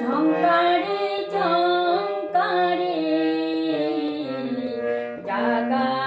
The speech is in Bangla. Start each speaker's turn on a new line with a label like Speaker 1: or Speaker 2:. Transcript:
Speaker 1: ঢঙ্কারে চঙ্কারে জাগা